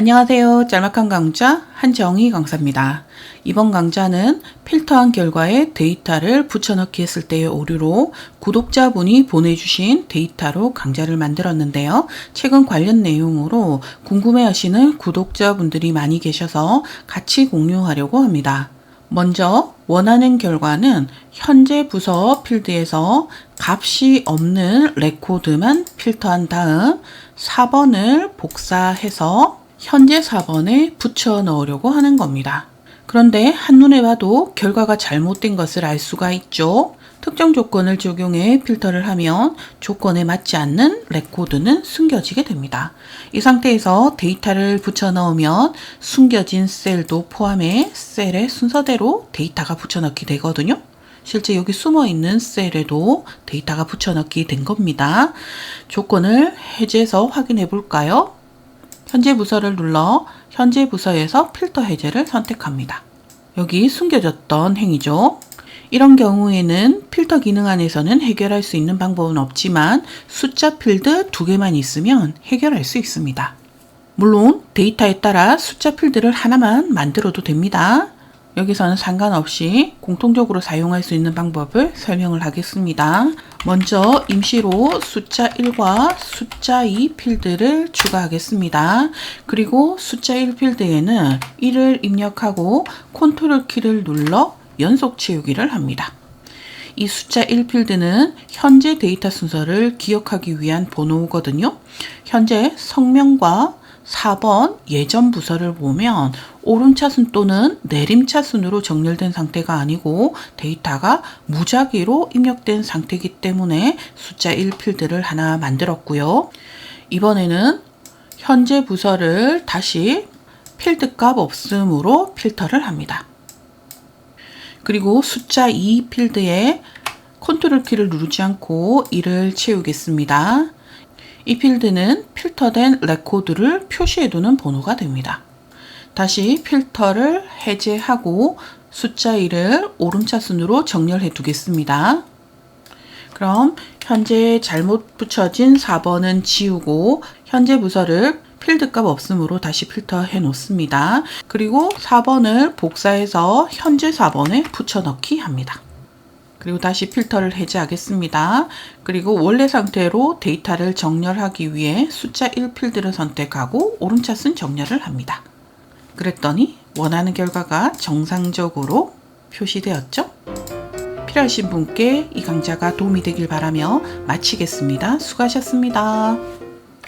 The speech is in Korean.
안녕하세요. 짤막한 강좌 한정희 강사입니다. 이번 강좌는 필터한 결과에 데이터를 붙여넣기 했을 때의 오류로 구독자분이 보내주신 데이터로 강좌를 만들었는데요. 최근 관련 내용으로 궁금해하시는 구독자분들이 많이 계셔서 같이 공유하려고 합니다. 먼저 원하는 결과는 현재 부서 필드에서 값이 없는 레코드만 필터한 다음 4번을 복사해서 현재 4번에 붙여 넣으려고 하는 겁니다. 그런데 한눈에 봐도 결과가 잘못된 것을 알 수가 있죠. 특정 조건을 적용해 필터를 하면 조건에 맞지 않는 레코드는 숨겨지게 됩니다. 이 상태에서 데이터를 붙여 넣으면 숨겨진 셀도 포함해 셀의 순서대로 데이터가 붙여 넣기 되거든요. 실제 여기 숨어 있는 셀에도 데이터가 붙여 넣기 된 겁니다. 조건을 해제해서 확인해 볼까요? 현재 부서를 눌러 현재 부서에서 필터 해제를 선택합니다. 여기 숨겨졌던 행위죠. 이런 경우에는 필터 기능 안에서는 해결할 수 있는 방법은 없지만 숫자 필드 두 개만 있으면 해결할 수 있습니다. 물론 데이터에 따라 숫자 필드를 하나만 만들어도 됩니다. 여기서는 상관없이 공통적으로 사용할 수 있는 방법을 설명을 하겠습니다. 먼저 임시로 숫자 1과 숫자 2 필드를 추가하겠습니다. 그리고 숫자 1 필드에는 1을 입력하고 컨트롤 키를 눌러 연속 채우기를 합니다. 이 숫자 1 필드는 현재 데이터 순서를 기억하기 위한 번호거든요. 현재 성명과 4번 예전 부서를 보면 오름차순 또는 내림차순으로 정렬된 상태가 아니고 데이터가 무작위로 입력된 상태이기 때문에 숫자 1 필드를 하나 만들었고요. 이번에는 현재 부서를 다시 필드 값 없음으로 필터를 합니다. 그리고 숫자 2 필드에 컨트롤 키를 누르지 않고 1을 채우겠습니다. 이 필드는 필터된 레코드를 표시해두는 번호가 됩니다. 다시 필터를 해제하고 숫자 1을 오름차순으로 정렬해 두겠습니다. 그럼 현재 잘못 붙여진 4번은 지우고 현재 부서를 필드 값 없음으로 다시 필터해 놓습니다. 그리고 4번을 복사해서 현재 4번에 붙여 넣기 합니다. 그리고 다시 필터를 해제하겠습니다. 그리고 원래 상태로 데이터를 정렬하기 위해 숫자 1 필드를 선택하고 오른차순 정렬을 합니다. 그랬더니 원하는 결과가 정상적으로 표시되었죠? 필요하신 분께 이 강좌가 도움이 되길 바라며 마치겠습니다. 수고하셨습니다.